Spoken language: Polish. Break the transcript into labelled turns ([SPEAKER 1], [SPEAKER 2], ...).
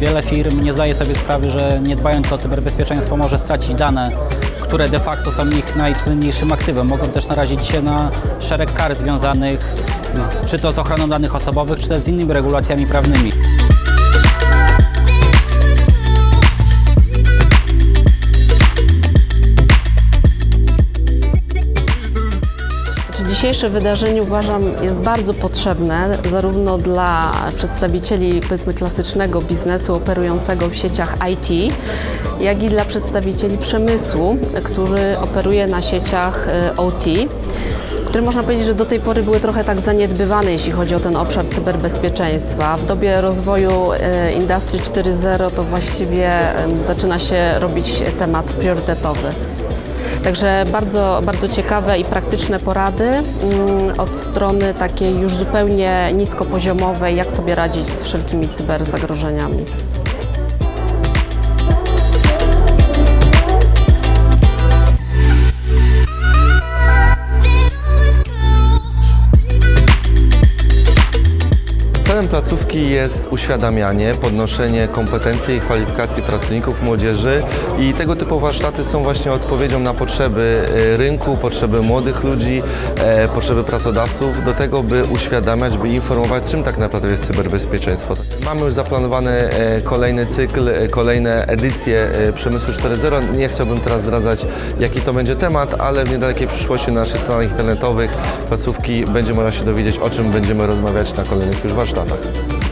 [SPEAKER 1] wiele firm nie zdaje sobie sprawy, że nie dbając o cyberbezpieczeństwo może stracić dane, które de facto są ich najcenniejszym aktywem. Mogą też narazić się na szereg kar związanych czy to z ochroną danych osobowych, czy też z innymi regulacjami prawnymi.
[SPEAKER 2] Dzisiejsze wydarzenie uważam jest bardzo potrzebne zarówno dla przedstawicieli powiedzmy klasycznego biznesu operującego w sieciach IT, jak i dla przedstawicieli przemysłu, który operuje na sieciach e, OT które można powiedzieć, że do tej pory były trochę tak zaniedbywane, jeśli chodzi o ten obszar cyberbezpieczeństwa. W dobie rozwoju e, Industry 4.0 to właściwie zaczyna się robić temat priorytetowy. Także bardzo, bardzo ciekawe i praktyczne porady mm, od strony takiej już zupełnie niskopoziomowej, jak sobie radzić z wszelkimi cyberzagrożeniami.
[SPEAKER 3] Celem placówki jest uświadamianie, podnoszenie kompetencji i kwalifikacji pracowników młodzieży i tego typu warsztaty są właśnie odpowiedzią na potrzeby e, rynku, potrzeby młodych ludzi, e, potrzeby pracodawców do tego, by uświadamiać, by informować, czym tak naprawdę jest cyberbezpieczeństwo. Mamy już zaplanowany e, kolejny cykl, kolejne edycje Przemysłu 4.0. Nie chciałbym teraz zdradzać, jaki to będzie temat, ale w niedalekiej przyszłości na naszych stronach internetowych placówki będzie można się dowiedzieć, o czym będziemy rozmawiać na kolejnych już warsztatach. paz.